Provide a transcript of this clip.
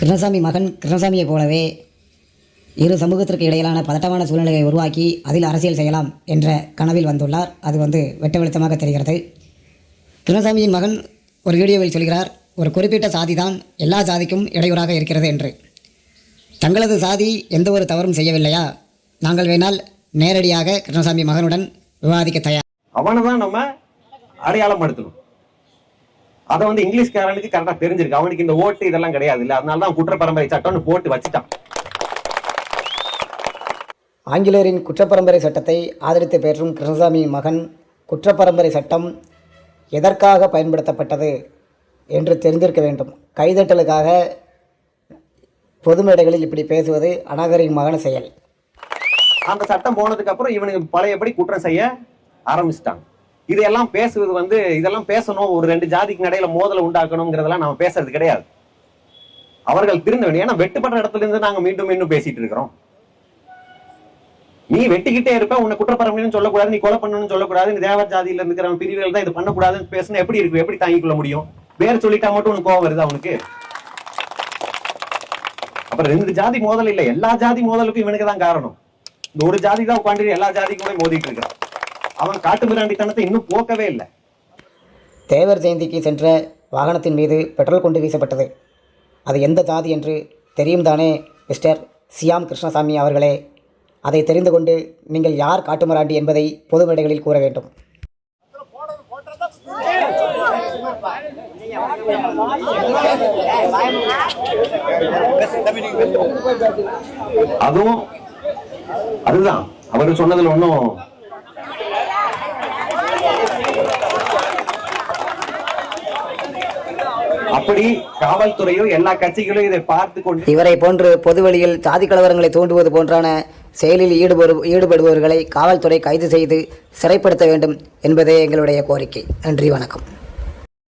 கிருஷ்ணசாமி மகன் கிருஷ்ணசாமியைப் போலவே இரு சமூகத்திற்கு இடையிலான பதட்டமான சூழ்நிலையை உருவாக்கி அதில் அரசியல் செய்யலாம் என்ற கனவில் வந்துள்ளார். அது வந்து வெட்ட வெளிச்சமாக தெரிகிறது. கிருஷ்ணசாமியின் மகன் ஒரு வீடியோவில் சொல்கிறார் ஒரு குறிப்பிட்ட சாதி தான் எல்லா சாதிக்கும் இடையூறாக இருக்கிறது என்று. தங்களது சாதி எந்த ஒரு தவறும் செய்யவில்லையா? நாங்கள் வேணால் நேரடியாக கிருஷ்ணசாமி மகனுடன் விவாதிக்க தயார் அவனை தான் நம்ம அடையாளம் படுத்தணும் அதை வந்து இங்கிலீஷ்காரனுக்கு கரெக்டா தெரிஞ்சிருக்கு. அவனுக்கு இந்த ஓட்டு இதெல்லாம் கிடையாது இல்ல. அதனால தான் குற்ற பரம்பரை சட்டம்னு போட்டு வச்சுட்டான். ஆங்கிலேயரின் குற்றப்பரம்பரை சட்டத்தை ஆதரித்து பேற்றும் கிருஷ்ணசாமியின் மகன் குற்றப்பரம்பரை சட்டம் எதற்காக பயன்படுத்தப்பட்டது என்று தெரிந்திருக்க வேண்டும். கைதட்டலுக்காக பொது மேடைகளில் இப்படி பேசுவது அநாகரிகமான செயல். அந்த சட்டம் போனதுக்கு அப்புறம் இவனுக்கு பழையபடி குற்றம் செய்ய ஆரம்பிச்சிட்டாங்க. இதெல்லாம் பேசுவது வந்து இதெல்லாம் பேசணும். ஒரு ரெண்டு ஜாதிக்கு இடையில மோதலை உண்டாக்கணுங்கிறதெல்லாம் நம்ம பேசுறது கிடையாது. அவர்கள் திருந்த வேண்டும். ஏன்னா வெட்டுப்பட்ட இடத்துல இருந்து நாங்க மீண்டும் மீண்டும் பேசிட்டு இருக்கிறோம். நீ வெட்டிக்கிட்டே இருப்ப உன்னை குற்றப்பரம்பரைன்னு சொல்லக்கூடாது நீ கொலை பண்ணணும்னு சொல்லக்கூடாது நீ தேவர் ஜாதியில இருக்கிற பிரிவுகள் தான் இது பண்ணக்கூடாதுன்னு பேசினா எப்படி இருக்கு? எப்படி தாங்கிக் கொள்ள முடியும்? பேர் சொல்லிட்டா மட்டும் உனக்கு கோவம் வருது அவனுக்கு அப்புறம் ரெண்டு ஜாதி மோதல் இல்ல. எல்லா ஜாதி மோதலுக்கும் இவனுக்கு தான் காரணம். இந்த ஒரு ஜாதி தான் உட்காந்து எல்லா ஜாதிக்குமே மோதிட்டு இருக்கிறான் அவன் காட்டு மிராண்டித்தனத்தை இன்னும் போக்கவே இல்லை. தேவர் ஜெயந்திக்கு சென்ற வாகனத்தின் மீது பெட்ரோல் கொண்டு வீசப்பட்டது. அது எந்த ஜாதி என்று தெரியும் தானே மிஸ்டர் சியாம் கிருஷ்ணசாமி அவர்களே. அதை தெரிந்து கொண்டு நீங்கள் யார் காட்டுமிராண்டி என்பதை பொது மேடைகளில் கூற வேண்டும். அதுவும் அதுதான். அவர் சொன்னதுல ஒன்றும் அப்படி காவல்துறையோ எல்லா கட்சிகளும் இதை பார்த்து கொண்டு இவரை போன்று பொதுவெளியில் சாதி கலவரங்களை தூண்டுவது போன்றான செயலில் ஈடுபடு ஈடுபடுபவர்களை காவல்துறை கைது செய்து சிறைப்படுத்த வேண்டும் என்பதே எங்களுடைய கோரிக்கை. நன்றி வணக்கம்.